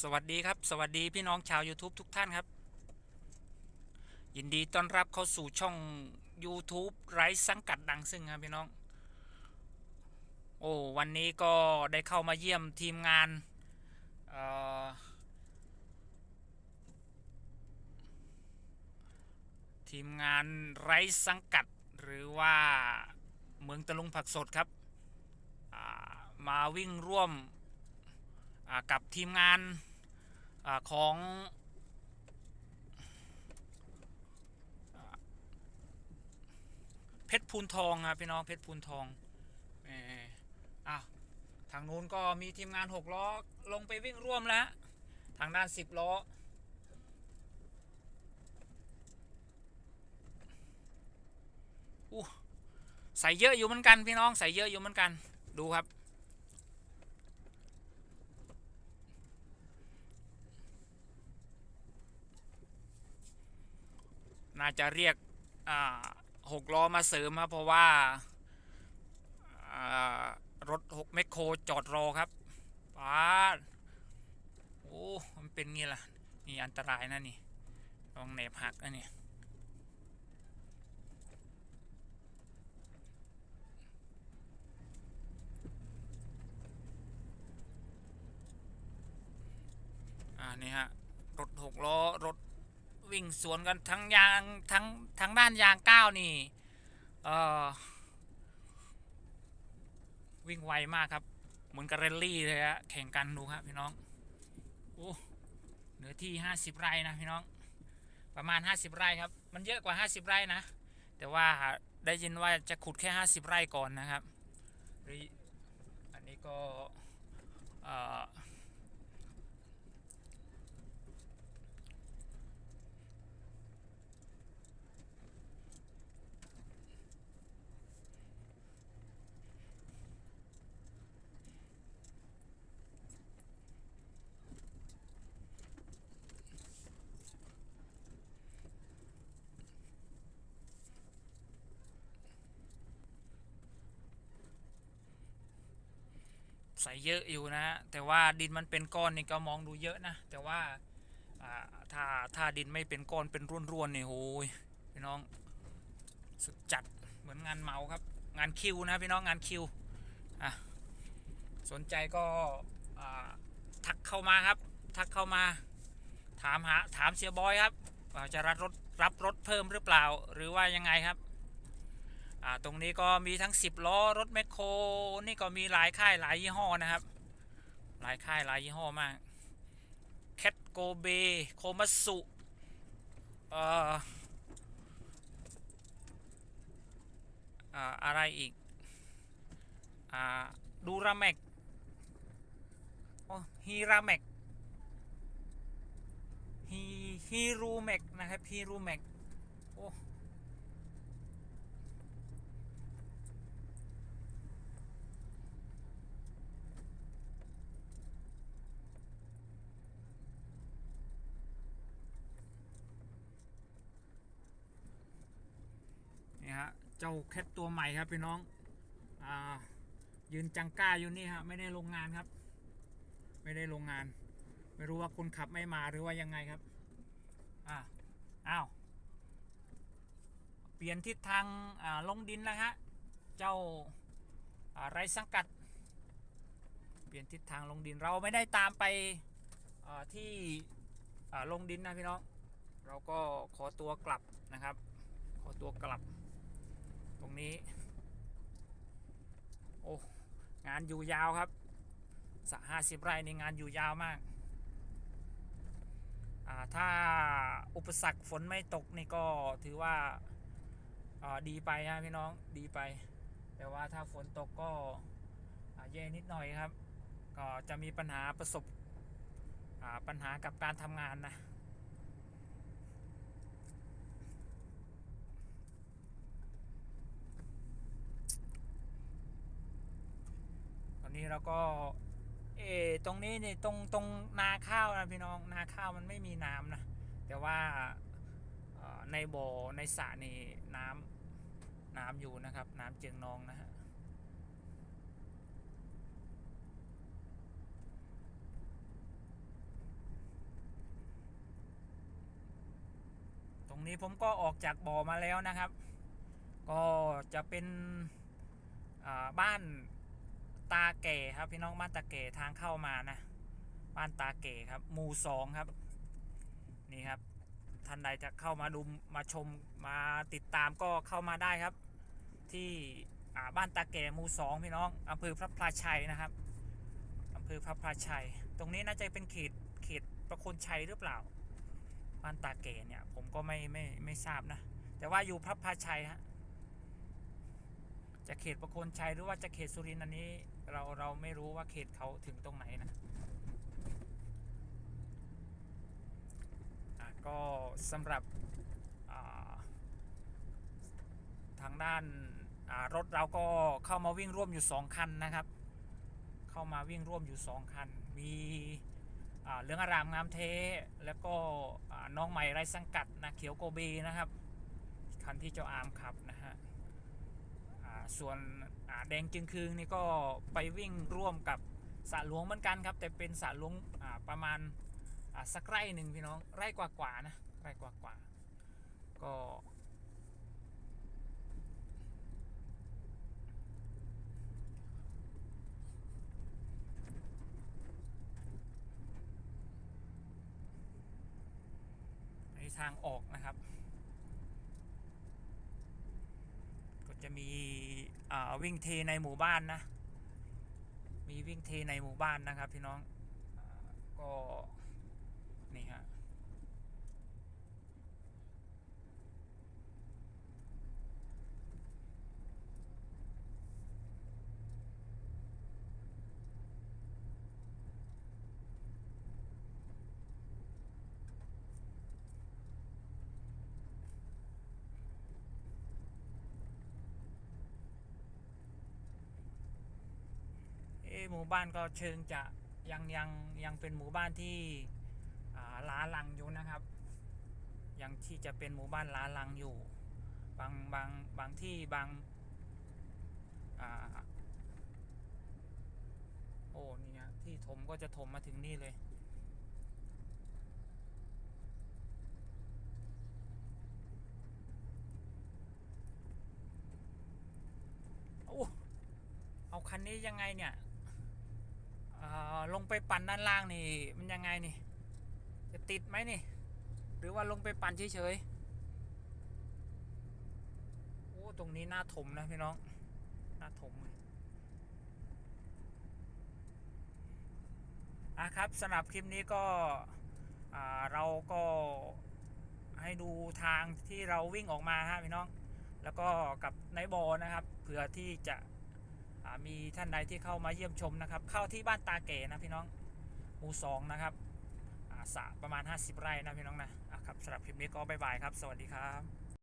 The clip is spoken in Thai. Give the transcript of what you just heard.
สวัสดีครับ สวัสดีพี่น้องชาว YouTube ทุกท่านครับ ยินดีต้อนรับเข้าสู่ช่อง YouTube ไร้สังกัดดังซึ่งครับพี่น้อง โอ้วันนี้ก็ได้เข้ามาเยี่ยมทีมงานทีมงานไร้สังกัดหรือว่าเมืองตะลุงผักสดครับมาวิ่งร่วม กับทีมงานอของเพชรพูนทองครับพี่น้องเพชรพูนทองเอออ้าวทางนู้นก็มีทีมงานหกล้อลงไปวิ่งร่วมแล้ว ทางด้านสิบล้ออู้ใส่เยอะอยู่เหมือนกันพี่น้องใส่เยอะอยู่เหมือนกันดูครับ น่าจะเรียกหกล้อมาเสริมครับเพราะว่ารถหกแมคโครจอดรอครับป้าโอ้มันเป็นงี้ล่ะนี่อันตรายนะนี่ลองแหนบหักนะนี่อ่านี่ฮะรถหกล้อรถ วิ่งสวนกันทั้งยางทั้งทั้งด้านยางก้าวนี่เออวิ่งไวมากครับ เหมือนกับเรลลี่เลยฮะแข่งกันดูครับพี่น้องโอ้เหนือที่ห้าสิบไร่นะพี่น้องประมาณห้าสิบไร่ครับ มันเยอะกว่าห้าสิบไร่นะ แต่ว่าได้ยินว่าจะขุดแค่ห้าสิบไร่ก่อนนะครับออันนี้ก็ ใส่เยอะอยู่นะฮะแต่ว่าดินมันเป็นก้อนนี่ก็มองดูเยอะนะ แต่ว่าถ้าถ้าดินไม่เป็นก้อนเป็นร่วนๆนี่โอ้ยพี่น้องสุดจัดเหมือนงานเมาครับ งานคิวนะพี่น้องงานคิวอะสนใจก็ทักเข้ามาครับ ทักเข้ามา ถามหาถามเสียบอยครับจะรับรถรับรถเพิ่มหรือเปล่า หรือว่ายังไงครับ อ่าตรงนี้ก็มีทั้ง 10 ล้อรถแมคโครนี่ก็มีหลายค่ายหลายยี่ห้อนะครับ หลายค่ายหลายยี่ห้อมากแคทโกเบโคมัสุเอ่ออ่าอะไรอีกอ่าดูราแมกโอ้ฮีราแมกฮีฮีรูแมกนะครับฮีรูแมกโอ้ นี่ฮะเจ้าแคทตัวใหม่ครับพี่น้องอ่ายืนจังก้าอยู่นี่ฮะไม่ได้ลงงานครับ ไม่ได้ลงงาน ไม่รู้ว่าคนขับไม่มาหรือว่ายังไงครับอ่าอ้าวเปลี่ยนทิศทางอ่าลงดินแล้วฮะเจ้าไรสังกัด เปลี่ยนทิศทางลงดินเราไม่ได้ตามไปที่ลงดินนะพี่น้อง เราก็ขอตัวกลับนะครับ ขอตัวกลับ นี้ โอ้งานอยู่ยาวครับสห้าสิบไร่ในงานอยู่ยาวมากาถ้าอุปสรรคฝนไม่ตกนี่ก็ถือว่าาดีไปนะพี่น้องดีไป แต่ว่าถ้าฝนตกก็แย่นิดหน่อยครับ ก็จะมีปัญหาประสบปัญหากับการทำงานนะ นี้เราก็ เอตรงนี้นี่ตรงตรงนาข้าวนะพี่น้องนาข้าวมันไม่มีน้ำนะ แต่ว่าในบ่อในสระนี่น้ำน้ำอยู่นะครับ น้ำเจียงนองนะฮะตรงนี้ผมก็ออกจากบ่อมาแล้วนะครับ ก็จะเป็นบ้าน ตาเก๋ครับ พี่น้องบ้านตาเก๋ทางเข้ามานะ บ้านตาเก๋ครับหมู่สองครับ นี่ครับท่านใดจะเข้ามาดูมาชมมาติดตามก็เข้ามาได้ครับ ที่บ้านตาเก๋หมู่สองพี่น้องอำเภอพระพลาชัยนะครับอำเภอพระพลาชัย ตรงนี้น่าจะเป็นเขตเขตประโคนชัยหรือเปล่า บ้านตาเก๋เนี่ยผมก็ไม่ไม่ไม่ทราบนะ แต่ว่าอยู่พระพลาชัยฮะจะเขตประโคนชัยหรือว่าจะเขตสุรินทร์อันนี้ เราเราไม่รู้ว่าเขตเขาถึงตรงไหนนะอะก็สำหรับาทางด้านารถเราก็เข้ามาวิ่งร่วมอยู่สองคันนะครับ เข้ามาวิ่งร่วมอยู่สองคัน มีเหลืองอารามงามเท แล้วก็น้องใหม่ไรสังกัดนะเขียวโกเบนะครับ คันที่เจ้าอามขับนะฮะส่วน แดงจึงคืงนี่ก็ไปวิ่งร่วมกับสระหลวงเหมือนกันครับ แต่เป็นสระหลวงอ่าประมาณอะสักไร่หนึ่งพี่น้องไร่กว่าๆนะไร่กว่าๆก็ในทางออกนะครับ ก็จะมีวิ่งเทในหมู่บ้านนะ มีวิ่งเทในหมู่บ้านนะครับพี่น้องอก็ หมู่บ้านก็เชิงจะยังยังยังเป็นหมู่บ้านที่ล้าลังอยู่นะครับ ยังที่จะเป็นหมู่บ้านล้าลังอยู่ บางบางบางที่บางอาโอ้นี่ฮะที่ถมก็จะถมมาถึงนี่เลย โอ้เอาคันนี้ยังไงเนี่ย อลงไปปั่นด้านล่างนี่มันยังไงนี่ จะติดไหมนี่ หรือว่าลงไปปั่นเฉยๆโอ้ตรงนี้น่าถมนะพี่น้องน่าถมเลยอะครับสำหรับคลิปนี้ก็อ่าเราก็ให้ดูทางที่เราวิ่งออกมาฮะพี่น้อง แล้วก็กับในบอนะครับเผื่อที่จะ มีท่านใดที่เข้ามาเยี่ยมชมนะครับ เข้าที่บ้านตาเก๋นะพี่น้องหมู่สองนะครับสระประมาณ 50 ไร่นะพี่น้องนะอะครับสำหรับคลิปนี้ก็บายบายครับ สวัสดีครับ